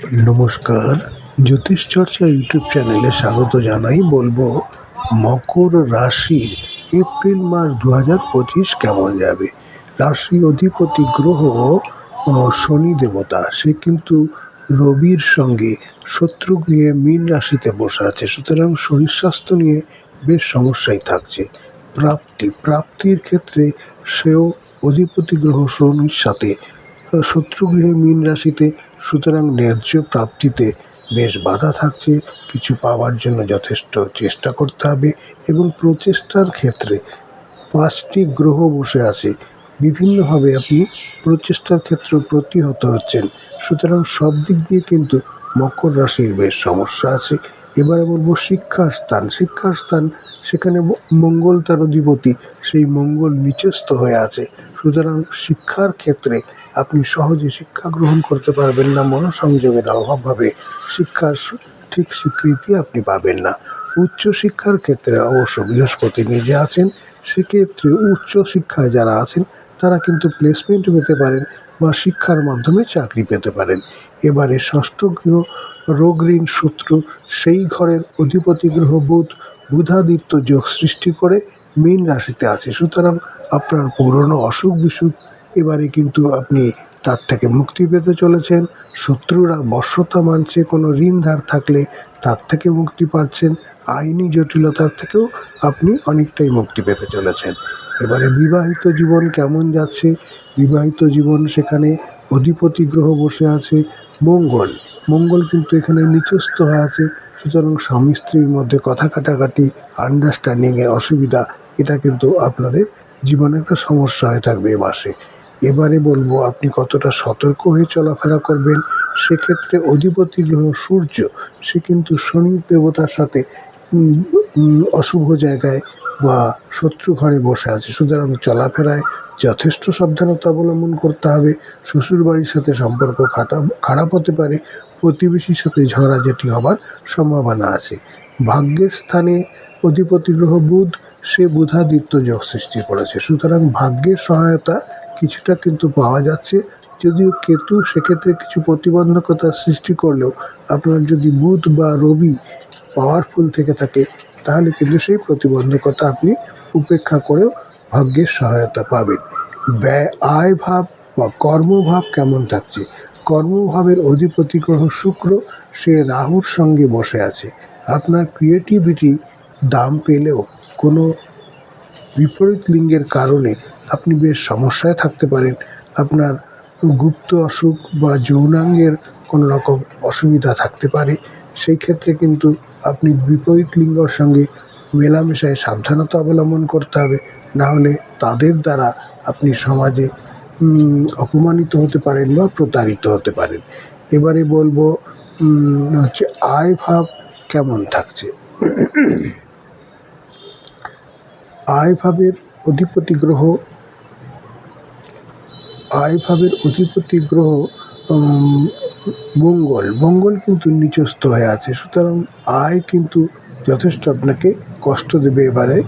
নমস্কার। জ্যোতিষ চর্চা ইউটিউব চ্যানেলে স্বাগত জানাই। বলব, মকর রাশির এপ্রিল মাস দু হাজার পঁচিশ কেমন যাবে? রাশি অধিপতি গ্রহ শনি দেবতা, সে কিন্তু রবির সঙ্গে শত্রু গৃহে মীন রাশিতে বসে আছে। সুতরাং শরীর স্বাস্থ্য নিয়ে বেশ সমস্যাই থাকছে। প্রাপ্তি, প্রাপ্তির ক্ষেত্রে সেও অধিপতি গ্রহ, শনির সাথে শত্রুগৃহে মীন রাশিতে সুতরাং ন্যায্য প্রাপ্তিতে বেশ বাধা থাকছে। কিছু পাওয়ার জন্য যথেষ্ট চেষ্টা করতে হবে এবং প্রচেষ্টার ক্ষেত্রে পাঁচটি গ্রহ বসে আছে। বিভিন্নভাবে আপনি প্রচেষ্টার ক্ষেত্রে প্রতিহত হচ্ছেন। সুতরাং সব দিক দিয়ে কিন্তু মকর রাশির বেশ সমস্যা আছে। এবারে বলব শিক্ষার স্থান। শিক্ষার স্থান, সেখানে মঙ্গল তার অধিপতি, সেই মঙ্গল নিচস্থ হয়ে আছে। সুতরাং শিক্ষার ক্ষেত্রে আপনি সহজে শিক্ষা গ্রহণ করতে পারবেন না মনোসংযোগের অভাবে শিক্ষার ঠিক স্বীকৃতি আপনি পাবেন না। উচ্চশিক্ষার ক্ষেত্রে অবশ্য বৃহস্পতি নিজে আছেন, সেক্ষেত্রে উচ্চ শিক্ষায় যারা আছেন, তারা কিন্তু প্লেসমেন্ট পেতে পারেন বা শিক্ষার মাধ্যমে চাকরি পেতে পারেন। এবারে ষষ্ঠ গৃহ রোগ ঋণ সূত্র, সেই ঘরের অধিপতি গ্রহ বুধ, বুধাদিত্য যোগ সৃষ্টি করে মীন রাশিতে আছে। সুতরাং আপনার পুরনো অসুখ বিসুখ এবারে কিন্তু আপনি তার থেকে মুক্তি পেতে চলেছেন। শত্রুরা বর্ষতা মানছে, কোনো ঋণ ধার থাকলে তার থেকে মুক্তি পাচ্ছেন। আইনি জটিলতার থেকেও আপনি অনেকটাই মুক্তি পেতে চলেছেন। এবারে বিবাহিত জীবন কেমন যাচ্ছে? বিবাহিত জীবন সেখানে অধিপতি গ্রহ বসে আছে, মঙ্গল। মঙ্গল কিন্তু এখানে নিচস্থ হয়ে আছে। সুতরাং স্বামী স্ত্রীর মধ্যে কথা কাটাকাটি আন্ডারস্ট্যান্ডিংয়ের অসুবিধা, এটা কিন্তু আপনাদের জীবনে একটা সমস্যা হয়ে থাকবে এ মাসে। এবারে বলব, আপনি কতটা সতর্ক হয়ে চলাফেরা করবেন? সেক্ষেত্রে অধিপতি গ্রহ সূর্য, সে কিন্তু শনি দেবতার সাথে অশুভ জায়গায় বা শত্রু ঘরে বসে আছে। সুতরাং চলাফেরায় যথেষ্ট সাবধানতা অবলম্বন করতে হবে। শ্বশুরবাড়ির সাথে সম্পর্ক খাতা, খারাপ হতে পারে। প্রতিবেশীর সাথে ঝগড়াঝাটি হবার সম্ভাবনা আছে। ভাগ্যের স্থানে অধিপতি গ্রহ বুধ, সে বুধাদিত্য যোগ সৃষ্টি করেছে। সুতরাং ভাগ্যের সহায়তা কিছুটা কিন্তু পাওয়া যাচ্ছে। যদিও কেতু সেক্ষেত্রে কিছু প্রতিবন্ধকতা সৃষ্টি করলেও আপনার যদি বুধ বা রবি পাওয়ারফুল থেকে থাকে, তাহলে কিন্তু সেই প্রতিবন্ধকতা আপনি উপেক্ষা করেও ভাগ্যের সহায়তা পাবেন। ব্যয় আয় ভাব বা কর্মভাব কেমন থাকছে? কর্মভাবের অধিপতি গ্রহ শুক্র, সে রাহুর সঙ্গে বসে আছে। আপনার ক্রিয়েটিভিটি দাম পেলেও কোনো বিপরীত লিঙ্গের কারণে আপনি বেশ সমস্যায় থাকতে পারেন। আপনার গুপ্ত অসুখ বা যৌনাঙ্গের কোনো রকম অসুবিধা থাকতে পারে। সেই ক্ষেত্রে কিন্তু আপনি বিপরীত লিঙ্গর সঙ্গে মেলামেশায় সাবধানতা অবলম্বন করতে হবে। না হলে তাদের দ্বারা আপনি সমাজে অপমানিত হতে পারেন বা প্রতারিত হতে পারেন। এবারে বলব হচ্ছে আয় ভাব কেমন থাকছে? আয় ভাবের অধিপতি গ্রহ আয় ভাবের অধিপতি গ্রহ মঙ্গল। মঙ্গল কিন্তু নিচস্থ হয়ে আছে। সুতরাং আয় কিন্তু যথেষ্ট আপনাকে কষ্ট দেবে এবারে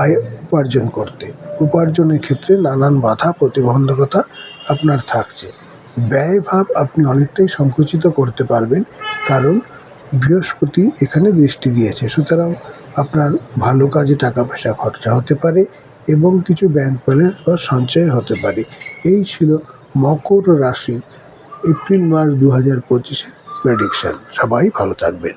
আয় উপার্জন করতে। উপার্জনের ক্ষেত্রে নানান বাধা, প্রতিবন্ধকতা আপনার থাকছে। ব্যয় ভাব আপনি অনেকটাই সংকুচিত করতে পারবেন, কারণ বৃহস্পতি এখানে দৃষ্টি দিয়েছে। সুতরাং আপনার ভালো কাজে টাকা পয়সা খরচা হতে পারে এবং কিছু ব্যাংক ব্যালেন্স বা সঞ্চয় হতে পারে। এই ছিল মকর রাশি এপ্রিল মাস দু হাজার পঁচিশের প্রেডিকশন সবাই ভালো থাকবেন।